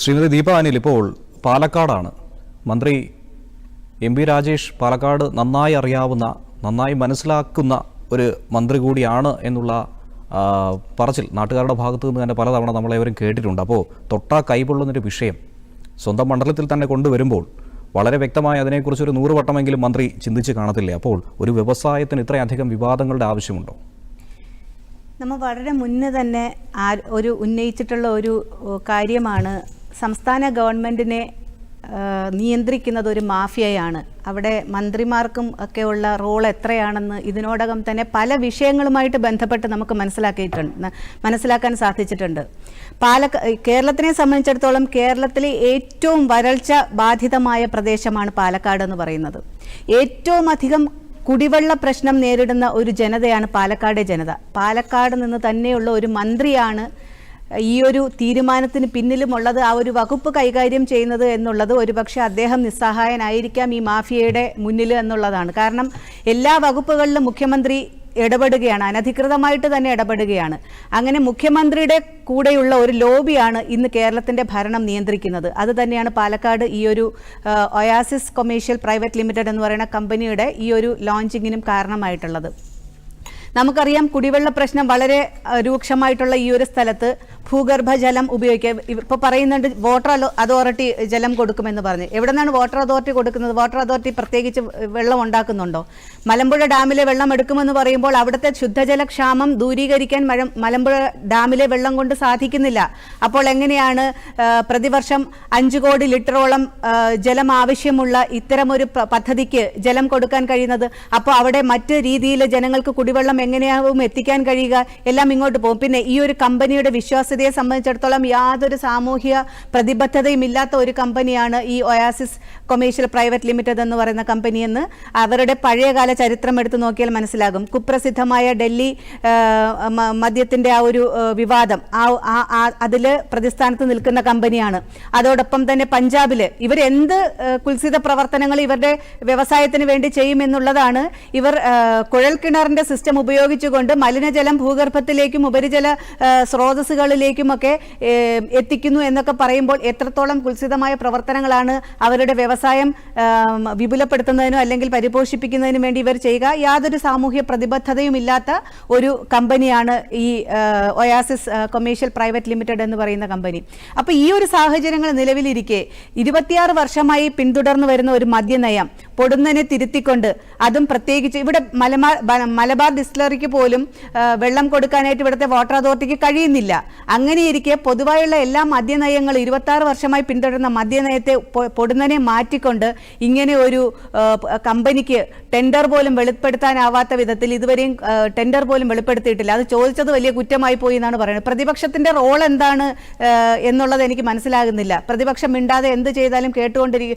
ശ്രീമതി ദീപ അനിൽ ഇപ്പോൾ പാലക്കാടാണ്. മന്ത്രി എം പി രാജേഷ് പാലക്കാട് നന്നായി അറിയാവുന്ന നന്നായി മനസ്സിലാക്കുന്ന ഒരു മന്ത്രി കൂടിയാണ് എന്നുള്ള പറച്ചിൽ നാട്ടുകാരുടെ ഭാഗത്തു നിന്ന് തന്നെ പലതവണ നമ്മളേവരും കേട്ടിട്ടുണ്ട്. അപ്പോൾ തൊട്ടാ കൈപൊള്ളുന്നൊരു വിഷയം സ്വന്തം മണ്ഡലത്തിൽ തന്നെ കൊണ്ടുവരുമ്പോൾ വളരെ വ്യക്തമായി അതിനെക്കുറിച്ച് ഒരു നൂറ് വട്ടമെങ്കിലും മന്ത്രി ചിന്തിച്ച് കാണത്തില്ലേ? അപ്പോൾ ഒരു വ്യവസായത്തിന് ഇത്രയധികം വിവാദങ്ങളുടെ ആവശ്യമുണ്ടോ? നമ്മൾ വളരെ മുന്നേ തന്നെ ഒരു ഉന്നയിച്ചിട്ടുള്ള ഒരു കാര്യമാണ് സംസ്ഥാന ഗവൺമെന്റിനെ നിയന്ത്രിക്കുന്നത് ഒരു മാഫിയയാണ്. അവിടെ മന്ത്രിമാർക്കും ഒക്കെ ഉള്ള റോൾ എത്രയാണെന്ന് ഇതിനോടകം തന്നെ പല വിഷയങ്ങളുമായിട്ട് ബന്ധപ്പെട്ട് നമുക്ക് മനസ്സിലാക്കിയിട്ടുണ്ട് മനസ്സിലാക്കാൻ സാധിച്ചിട്ടുണ്ട്. പാലക്ക കേരളത്തിനെ സംബന്ധിച്ചിടത്തോളം കേരളത്തിലെ ഏറ്റവും വരൾച്ച ബാധിതമായ പ്രദേശമാണ് പാലക്കാട് എന്ന് പറയുന്നത്. ഏറ്റവും അധികം കുടിവെള്ള പ്രശ്നം നേരിടുന്ന ഒരു ജനതയാണ് പാലക്കാട് ജനത. പാലക്കാട് നിന്ന് തന്നെയുള്ള ഒരു മന്ത്രിയാണ് ഈ ഒരു തീരുമാനത്തിന് പിന്നിലുമുള്ളത് ആ ഒരു വകുപ്പ് കൈകാര്യം ചെയ്യുന്നത് എന്നുള്ളത് ഒരുപക്ഷെ അദ്ദേഹം നിസ്സഹായനായിരിക്കാം ഈ മാഫിയയുടെ മുന്നിൽ എന്നുള്ളതാണ്. കാരണം എല്ലാ വകുപ്പുകളിലും മുഖ്യമന്ത്രി ഇടപെടുകയാണ് അനധികൃതമായിട്ട് തന്നെ ഇടപെടുകയാണ്. അങ്ങനെ മുഖ്യമന്ത്രിയുടെ കൂടെയുള്ള ഒരു ലോബിയാണ് ഇന്ന് കേരളത്തിന്റെ ഭരണം നിയന്ത്രിക്കുന്നത്. അത് തന്നെയാണ് പാലക്കാട് ഈ ഒരു ഒയാസിസ് കൊമേഴ്ഷ്യൽ പ്രൈവറ്റ് ലിമിറ്റഡ് എന്ന് പറയുന്ന കമ്പനിയുടെ ഈ ഒരു ലോഞ്ചിങ്ങിനും കാരണമായിട്ടുള്ളത്. നമുക്കറിയാം കുടിവെള്ള പ്രശ്നം വളരെ രൂക്ഷമായിട്ടുള്ള ഈ ഒരു സ്ഥലത്ത് ഭൂഗർഭജലം ഉപയോഗിക്കുക. ഇപ്പോൾ പറയുന്നുണ്ട് വാട്ടർ അതോറിറ്റി ജലം കൊടുക്കുമെന്ന് പറഞ്ഞു. എവിടെ നിന്നാണ് വാട്ടർ അതോറിറ്റി കൊടുക്കുന്നത്? വാട്ടർ അതോറിറ്റി പ്രത്യേകിച്ച് വെള്ളം ഉണ്ടാക്കുന്നുണ്ടോ? മലമ്പുഴ ഡാമിലെ വെള്ളം എടുക്കുമെന്ന് പറയുമ്പോൾ അവിടുത്തെ ശുദ്ധജലക്ഷാമം ദൂരീകരിക്കാൻ മഴ- മലമ്പുഴ ഡാമിലെ വെള്ളം കൊണ്ട് സാധിക്കുന്നില്ല. അപ്പോൾ എങ്ങനെയാണ് പ്രതിവർഷം അഞ്ച് കോടി ലിറ്ററോളം ജലം ആവശ്യമുള്ള ഇത്തരമൊരു പദ്ധതിക്ക് ജലം കൊടുക്കാൻ കഴിയുന്നത്? അപ്പോൾ അവിടെ മറ്റ് രീതിയിൽ ജനങ്ങൾക്ക് കുടിവെള്ളം എങ്ങനെയാവും എത്തിക്കാൻ കഴിയുക? എല്ലാം ഇങ്ങോട്ട് പോകും. പിന്നെ ഈ ഒരു കമ്പനിയുടെ വിശ്വാസ്യതയെ സംബന്ധിച്ചിടത്തോളം യാതൊരു സാമൂഹ്യ പ്രതിബദ്ധതയും ഇല്ലാത്ത ഒരു കമ്പനിയാണ് ഈ ഒയാസിസ് കൊമേഴ്ഷ്യൽ പ്രൈവറ്റ് ലിമിറ്റഡ് എന്ന് പറയുന്ന കമ്പനി എന്ന് അവരുടെ പഴയകാല ചരിത്രം എടുത്തു നോക്കിയാൽ മനസ്സിലാകും. കുപ്രസിദ്ധമായ ഡൽഹി മദ്യത്തിന്റെ ആ ഒരു വിവാദം. ആ അതിൽ പ്രതിസ്ഥാനത്ത് നിൽക്കുന്ന കമ്പനിയാണ്. അതോടൊപ്പം തന്നെ എന്ത് ആ, കുൽസിത പ്രവർത്തനങ്ങൾ ഇവരുടെ വ്യവസായത്തിന് വേണ്ടി ചെയ്യുമെന്നുള്ളതാണ് ഇവർ കുഴൽ കിണറിന്റെ സിസ്റ്റം ഉപയോഗിച്ചുകൊണ്ട് മലിനജലം ഭൂഗർഭത്തിലേക്കും ഉപരിജല ആ, സ്രോതസ്സുകളിലേക്കുമൊക്കെ എത്തിക്കുന്നു എന്നൊക്കെ പറയുമ്പോൾ എത്രത്തോളം കുൽസിതമായ പ്രവർത്തനങ്ങളാണ് അവരുടെ വ്യവസായം വിപുലപ്പെടുത്തുന്നതിനോ അല്ലെങ്കിൽ പരിപോഷിപ്പിക്കുന്നതിനും വേണ്ടി ഇവർ ചെയ്യുക. യാതൊരു സാമൂഹ്യ പ്രതിബദ്ധതയും ഇല്ലാത്ത ഒരു കമ്പനിയാണ് ഈ ഒയാസിസ് കൊമേഴ്ഷ്യൽ പ്രൈവറ്റ് ലിമിറ്റഡ് എന്ന് പറയുന്ന കമ്പനി. അപ്പോൾ ഈ ഒരു സാഹചര്യങ്ങൾ നിലവിലിരിക്കെ ഇരുപത്തിയാറ് വർഷമായി പിന്തുടർന്നു വരുന്ന ഒരു മദ്യനയം പൊടുന്നനെ തിരുത്തിക്കൊണ്ട് അതും പ്രത്യേകിച്ച് ഇവിടെ മലബാർ മലബാർ ഡിസ്റ്റിലറിക്ക് പോലും വെള്ളം കൊടുക്കാനായിട്ട് ഇവിടുത്തെ വാട്ടർ അതോറിറ്റിക്ക് കഴിയുന്നില്ല. അങ്ങനെയിരിക്കെ പൊതുവായുള്ള എല്ലാ മദ്യനയങ്ങളും ഇരുപത്തി വർഷമായി പിന്തുടരുന്ന മദ്യനയത്തെ പൊടുന്നനെ മാറ്റിക്കൊണ്ട് ഇങ്ങനെ ഒരു കമ്പനിക്ക് ടെൻഡർ പോലും വെളിപ്പെടുത്താനാവാത്ത വിധത്തിൽ ഇതുവരെയും ടെൻഡർ പോലും വെളിപ്പെടുത്തിയിട്ടില്ല. അത് ചോദിച്ചത് വലിയ കുറ്റമായി പോയി എന്നാണ് പറയുന്നത്. പ്രതിപക്ഷത്തിന്റെ റോൾ എന്താണ് എന്നുള്ളത് എനിക്ക് മനസ്സിലാകുന്നില്ല. പ്രതിപക്ഷം മിണ്ടാതെ എന്ത് ചെയ്താലും കേട്ടുകൊണ്ടിരി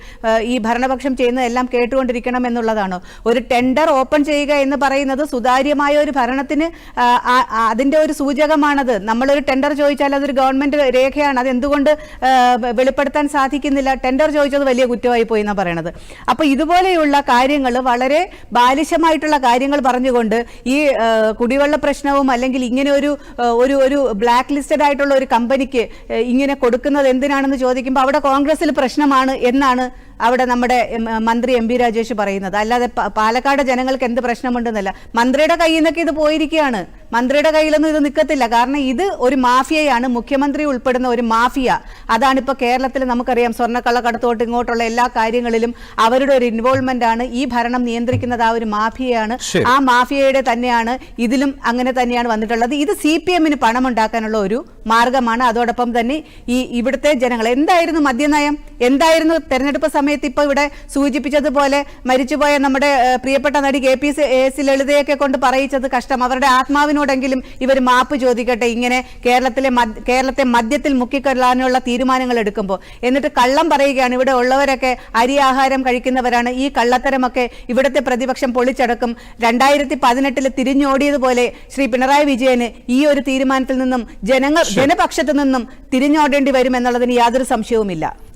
ഈ ഭരണപക്ഷം ചെയ്യുന്നതെല്ലാം കേട്ടുകൊണ്ടിരിക്കണം എന്നുള്ളതാണ്. ഒരു ടെൻഡർ ഓപ്പൺ ചെയ്യുക എന്ന് പറയുന്നത് സുതാര്യമായ ഒരു ഭരണത്തിന് അതിന്റെ ഒരു സൂചകമാണത്. നമ്മളൊരു ടെൻഡർ ചോദിച്ചാൽ അതൊരു ഗവൺമെന്റ് രേഖയാണ്. അത് എന്തുകൊണ്ട് വെളിപ്പെടുത്താൻ സാധിക്കുന്നില്ല? ടെൻഡർ ചോദിച്ചത് വലിയ കുറ്റമായി പോയി എന്നാണ് പറയണത്. അപ്പൊ ഇതുപോലെയുള്ള കാര്യങ്ങൾ വളരെ ബാലിശമായിട്ടുള്ള കാര്യങ്ങൾ പറഞ്ഞുകൊണ്ട് ഈ കുടിവെള്ള പ്രശ്നവും അല്ലെങ്കിൽ ഇങ്ങനെ ഒരു ഒരു ഒരു ബ്ലാക്ക് ലിസ്റ്റഡ് ആയിട്ടുള്ള ഒരു കമ്പനിക്ക് ഇങ്ങനെ കൊടുക്കുന്നത് എന്തിനാണെന്ന് ചോദിക്കുമ്പോൾ അവിടെ കോൺഗ്രസിൽ പ്രശ്നമാണ് എന്നാണ് അവിടെ നമ്മുടെ മന്ത്രി എം പി രാജേഷ് പറയുന്നത്. അല്ലാതെ പാലക്കാട് ജനങ്ങൾക്ക് എന്ത് പ്രശ്നമുണ്ടെന്നല്ല. മന്ത്രിയുടെ കയ്യിൽ നിന്നൊക്കെ ഇത് പോയിരിക്കുകയാണ്. മന്ത്രിയുടെ കയ്യിലൊന്നും ഇത് നിൽക്കത്തില്ല കാരണം ഇത് ഒരു മാഫിയയാണ്. മുഖ്യമന്ത്രി ഉൾപ്പെടുന്ന ഒരു മാഫിയ. അതാണ് ഇപ്പോൾ കേരളത്തിൽ നമുക്കറിയാം സ്വർണക്കള്ള കടത്തോട്ട് ഇങ്ങോട്ടുള്ള എല്ലാ കാര്യങ്ങളിലും അവരുടെ ഒരു ഇൻവോൾവ്മെന്റ് ആണ്. ഈ ഭരണം നിയന്ത്രിക്കുന്നത് ആ ഒരു മാഫിയയാണ്. ആ മാഫിയയുടെ തന്നെയാണ് ഇതിലും അങ്ങനെ തന്നെയാണ് വന്നിട്ടുള്ളത്. ഇത് സി പി എമ്മിന് പണമുണ്ടാക്കാനുള്ള ഒരു മാർഗമാണ്. അതോടൊപ്പം തന്നെ ഈ ഇവിടുത്തെ ജനങ്ങൾ. എന്തായിരുന്നു മദ്യനയം? എന്തായിരുന്നു തെരഞ്ഞെടുപ്പ് സമയത്ത് ഇപ്പോൾ ഇവിടെ സൂചിപ്പിച്ചതുപോലെ മരിച്ചുപോയ നമ്മുടെ പ്രിയപ്പെട്ട നടി കെ പി എസ് ലളിതയൊക്കെ കൊണ്ട് പറയിച്ചത് കഷ്ടം. അവരുടെ ആത്മാവിനോടെങ്കിലും ഇവർ മാപ്പ് ചോദിക്കട്ടെ ഇങ്ങനെ കേരളത്തിലെ കേരളത്തെ മദ്യത്തിൽ മുക്കിക്കൊള്ളാനുള്ള തീരുമാനങ്ങൾ എടുക്കുമ്പോൾ എന്നിട്ട് കള്ളം പറയുകയാണ് ഇവിടെ ഉള്ളവരൊക്കെ അരി ആഹാരം കഴിക്കുന്നവരാണ് ഈ കള്ളത്തരമൊക്കെ ഇവിടുത്തെ പ്രതിപക്ഷം പൊളിച്ചടക്കും. രണ്ടായിരത്തി പതിനെട്ടിൽ തിരിഞ്ഞോടിയതുപോലെ ശ്രീ പിണറായി വിജയന് ഈ ഒരു തീരുമാനത്തിൽ നിന്നും ജനങ്ങൾ ജനപക്ഷത്തു നിന്നും തിരിഞ്ഞോടേണ്ടി വരുമെന്നുള്ളതിന് യാതൊരു സംശയവുമില്ല.